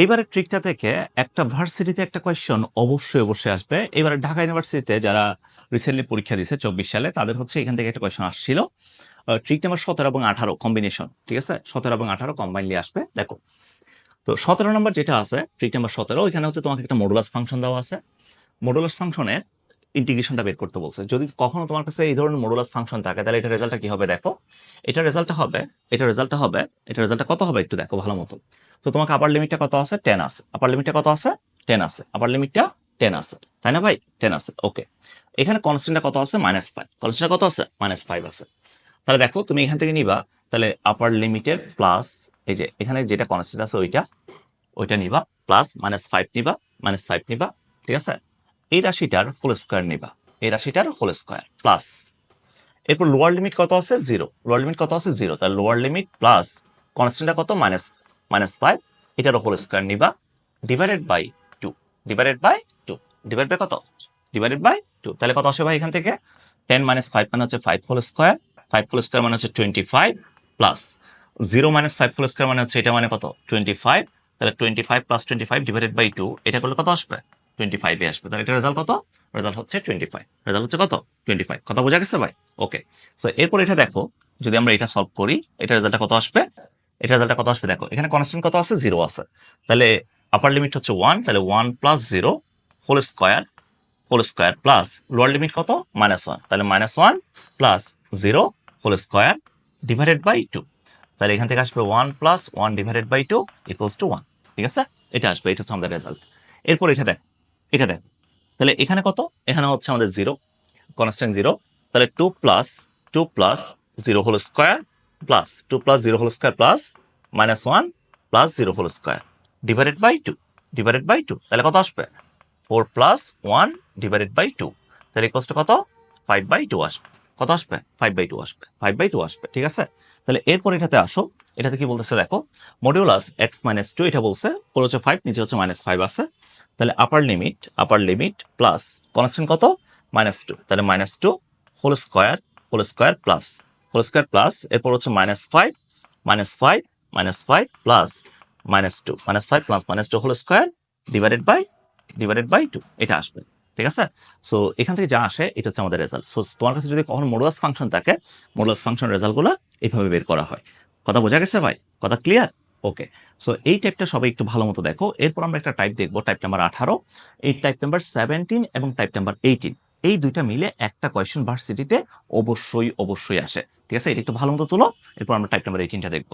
এইবারের ট্রিকটা থেকে একটা ভার্সিটিতে একটা কোয়েশ্চন অবশ্যই অবশ্যই আসবে। এবারে ঢাকা ইউনিভার্সিটিতে যারা রিসেন্টলি পরীক্ষা দিয়েছে চব্বিশ সালে, তাদের হচ্ছে এখান থেকে একটা কোয়েশ্চন আসছিল। ট্রিক নাম্বার সতেরো এবং আঠারো কম্বিনেশন ঠিক আছে? সতেরো এবং আঠারো কম্বাইনলি আসবে, দেখো। তো সতেরো নম্বর যেটা আছে ট্রিক নাম্বার সতেরো এখানে হচ্ছে তোমাকে একটা মডুলাস ফাংশন দেওয়া আছে। মডুলাস ফাংশনের ইন্টিগ্রেশনটা বের করতে বলছে। যদি কখনো তোমার কাছে এই ধরনের মডুলাস ফাংশন থাকে, তাহলে এটা রেজাল্টটা কি হবে দেখো? এটা রেজাল্টটা হবে, এটা রেজাল্টটা হবে, এটা রেজাল্টটা কত হবে একটু দেখো ভালো মতো। তো তোমাকে আপার লিমিটটা কত আছে? টেন আছে। আপার লিমিটটা কত আছে? টেন আছে। আপার লিমিটটা টেন আছে। তাই না ভাই? টেন আছে। ওকে এখানে কনস্ট্যান্টটা কত আছে? মাইনাস ফাইভ কনস্ট্যান্টটা কত আছে? মাইনাস ফাইভ আছে। তাহলে দেখো, তুমি এখান থেকে নিবা, তাহলে আপার লিমিটের প্লাস এই যে এখানে যেটা কনস্ট্যান্ট আছে ওইটা ওইটা নিবা প্লাস মাইনাস ফাইভ নিবা মাইনাস ফাইভ নিবা, ঠিক আছে? এই রাশিটার হোল স্কোয়ার নিবা। এই রাশিটার হোল স্কোয়ার প্লাস এরপর লোয়ার লিমিট কত আছে? জিরো লোয়ার লিমিট কত আছে? জিরো তাহলে লোয়ার লিমিট প্লাস কনস্ট্যান্টটা কত? মাইনাস মাইনাস ফাইভ এটারও হোল স্কোয়ার নিবা। Divided by two divided by two divide by কত? ডিভাইডেড বাই টু তাহলে কত আসে ভাই এখান থেকে? টেন মাইনাস ফাইভ মানে হচ্ছে five whole square five whole square মানে হচ্ছে twenty five plus zero minus five whole square মানে হচ্ছে এটা মানে কত? টোয়েন্টি ফাইভ তাহলে twenty five plus twenty five divided by two এটা করলে কত আসবে? টোয়েন্টি ফাইভে আসবে। তাহলে এটা রেজাল্ট কত? রেজাল্ট হচ্ছে টোয়েন্টি ফাইভ রেজাল্ট হচ্ছে কত? টোয়েন্টি ফাইভ কথা বোঝা গেছে ভাই? ওকে সো এরপর এটা দেখো, যদি আমরা এটা সলভ করি, এটা রেজাল্টটা কত আসবে? এটা রেজাল্টটা কত আসবে? দেখো, এখানে কনস্ট্যান্ট কত আছে? জিরো আছে। তাহলে আপার লিমিট হচ্ছে ওয়ান তাহলে one plus zero whole square whole square plus lower limit কত? মাইনাস ওয়ান তাহলে minus one plus zero whole square divided by two তাহলে এখান থেকে আসবে one plus one divided by two equals two one ঠিক আছে? এটা আসবে, এটা হচ্ছে আমাদের রেজাল্ট এরপর এটা দেখ এটা দেখ। তাহলে এখানে কত? এখানে হচ্ছে আমাদের জিরো কনস্ট্যান্ট জিরো তাহলে two plus two plus zero whole square plus two plus zero whole square plus minus one plus zero whole square divided by two divided by two তাহলে কত আসবে? Four plus one divided by two তাহলে কষ্ট কত? Five by two আসবে। কত আসবে? Five by two আসবে। ফাইভ বাই টু আসবে, ঠিক আছে? তাহলে এরপর এটাতে আসো। এটাতে কি বলতেছে, দেখো মডিউলাস এক্স মাইনাস টু এটা বলছে, উপরে হচ্ছে ফাইভ নিচে হচ্ছে মাইনাস ফাইভ আছে। তাহলে upper limit upper limit plus constant কত? মাইনাস টু তাহলে minus two whole square whole square plus whole square plus এরপর হচ্ছে minus five minus five minus five plus minus two minus five plus minus two whole square divided by divided by two এটা আসবে। ঠিক আছে? So এখান থেকে যা আসে, এটা হচ্ছে আমাদের রেজাল্ট সো তোমার কাছে যদি কখনো মডুলাস ফাংশন থাকে মডুলাস ফাংশন রেজাল্টগুলো এইভাবে বের করা হয়। কথা বোঝা গেছে ভাই? কথা ক্লিয়ার ওকে সো এই টাইপটা সবাই একটু ভালো মতো দেখো। এরপর আমরা একটা টাইপ দেখব টাইপ নাম্বার আঠারো। এই টাইপ নাম্বার সেভেন্টিন এবং টাইপ নাম্বার এইটিন এই দুইটা মিলে একটা কোয়েশন ভার্সিটিতে অবশ্যই অবশ্যই আসে। ঠিক আছে? এটা একটু ভালো মতো তুলো। এরপর আমরা টাইপ নাম্বার এইটিনটা দেখব।